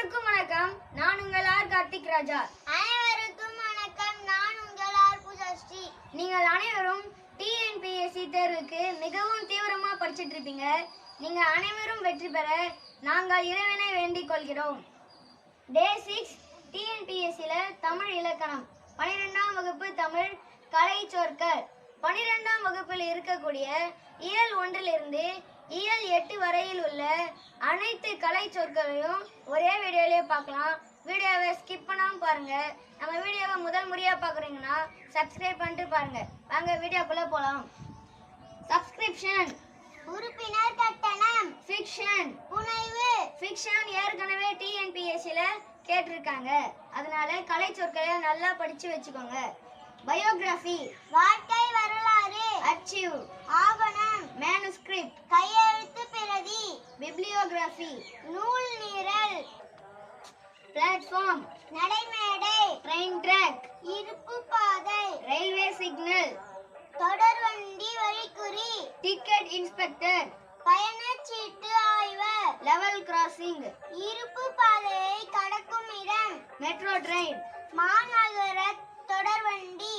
அனைவருக்கும் வணக்கம். நான் உங்கள் ஆர் கார்த்திக் ராஜா. அனைவருக்கும் வணக்கம். நான் உங்கள் ஆர் பூஜாஸ்ரீ. நீங்கள் அனைவரும் டிஎன்பிஎஸ்சி தேர்வுக்கு மிகவும் தீவிரமா படிச்சிட்டு இருப்பீங்க. நீங்க அனைவரும் வெற்றி பெற நாங்கள் இறைவனை வேண்டிக் கொள்கிறோம். டே சிக்ஸ் டிஎன்பிஎஸ்சியில தமிழ் இலக்கணம். பனிரெண்டாம் வகுப்பு தமிழ் கலை சொற்கள். பனிரெண்டாம் வகுப்பில் இருக்கக்கூடிய இயல் ஒன்றிலிருந்து இயல் எட்டு வரையில் உள்ள அனைத்து கலை சொற்களையும் ஒரே வீடியோலயே பார்க்கலாம். வீடியோவை ஸ்கிப் பண்ணாம பாருங்க. நம்ம வீடியோவை முதல் முறையா பார்க்குறீங்கன்னா சப்ஸ்கிரைப் பண்ணிட்டு பாருங்க. வாங்க வீடியோக்குள்ள போலாம். சப்ஸ்கிரிப்ஷன் உறுப்பினர் கட்டணம். ஃபிக்ஷன் புனைவு. ஃபிக்ஷன் ஏற்கனவே டிஎன்பிஎஸ்சியில் கேட்டிருக்காங்க. அதனால கலை சொற்களை நல்லா படிச்சு வச்சுக்கோங்க. பயோகிராஃபி வாழ்க்கை வரலாறு. அச்சீவ் ஆவணம். மேனுஸ்கிரிப்ட் பிப்ளியோகிராஃபி நூல் நிரல். பிளாட்ஃபார்ம் நடைமேடை. ட்ரெயின் ட்ராக் இருப்பு பாதை. ரயில்வே சிக்னல் தொடர்வண்டி வழிக்குறி. டிக்கெட் இன்ஸ்பெக்டர் பயணச்சீட்டு ஆய்வர் லெவல் கிராசிங் இருப்பு பாதையை கடக்கும் இடம். மெட்ரோ ட்ரெயின் மாநகர தொடர்வண்டி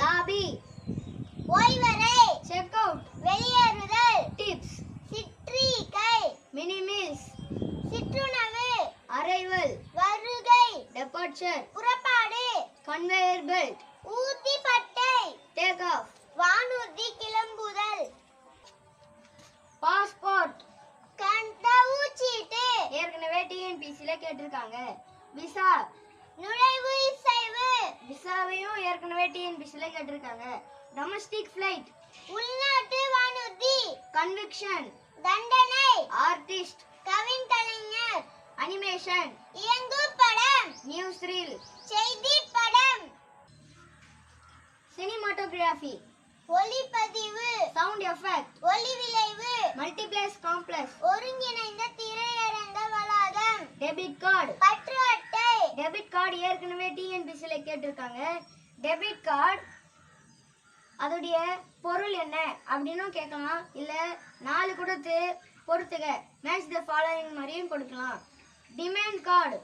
லாபி ஓய்வறை. செக் அவுட் வெளியேறுதல். கன்வேயர் பெல்ட் ஊர்திப்பட்டை டேக் ஆஃப் வானூர்தி கிளம்புதல். பாஸ்போர்ட் கண்டவுச்சீட்டு ஏற்கனவே டிஎன்பிசில கேட்டிருக்காங்க. விசா நுழைவு இசைவு. விசாவையும் ஏற்கனவே டிஎன்பிசில கேட்டிருக்காங்க. டொமஸ்டிக் ஃப்ளைட் உள்நாட்டு வானூர்தி. கன்விக்ஷன் தண்டனை. ஆர்டிஸ்ட் கவின் கலைஞர். அனிமேஷன் இயங்கு படம். நியூஸ் ரீல் செய்தி சினிமாட்டோகிராஃபி ஒளிப்பதிவு. சவுண்ட் எஃபெக்ட் ஒளி விளைவு மல்டிப்ளெக்ஸ் காம்ப்ளெக்ஸ் ஒருங்கிணைந்த திரையரங்க வளாகம் டெபிட் கார்டு பற்று அட்டை. டெபிட் கார்டு ஏற்கனவே டிஎன்பிசில கேட்டிருக்காங்க. டெபிட் கார்டு அதோடைய பொருள் என்ன அப்படின்னும் கேட்கலாம். இல்ல நாலு கொடுத்து பொறுத்துக. மேட்ச் த ஃபாலோயிங் மாதிரியும் கொடுக்கலாம். டிமாண்ட் கார்டு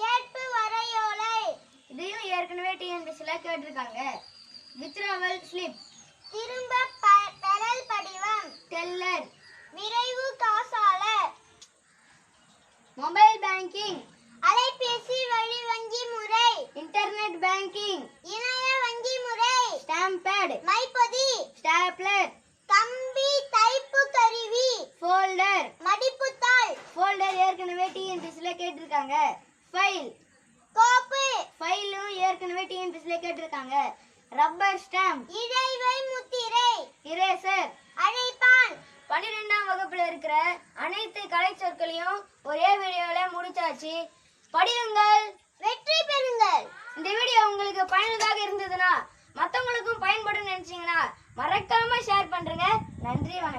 கேட்பு வரையோலை. இதையும் ஏற்கனவே டிஎன்பிசில கேட்டிருக்காங்க. வித்ராவல் ஸ்லிப் திரும்ப பெறல் படிவம். டெல்லர் விரைவு காசாளர். Mobile banking. அலைபேசி வழி வங்கி முறை. Internet banking. இணைய வங்கி முறை. ஸ்டாம்ப் பேட் மைப்பதி. ஸ்டாப்லர். கம்பி தைப்பு கருவி. ஃபோல்டர். மடிப்புத்தாள். ஃபோல்டர் ஏற்கனவே டிஎன்பிசில கேட்டிருக்காங்க. ஃபைல். கோப்பு. ஃபைலும் ஏற்கனவே டிஎன்பிசில கேட்டிருக்காங்க. Rubber stamp. இடைவை முத்திரை. இரேசர் அழைப்பான் பன்னிரெண்டாம் வகுப்புல இருக்கிற அனைத்து கலை சொற்களையும் ஒரே வீடியோல முடிச்சாச்சு. படியுங்கள். வெற்றி பெறுங்கள். இந்த வீடியோ உங்களுக்கு பயனுள்ளதாக இருந்ததுன்னா மற்றவங்களுக்கும் பயன்படும் நினைச்சீங்கன்னா மறக்காம ஷேர் பண்றேங்க. நன்றி வணக்கம்.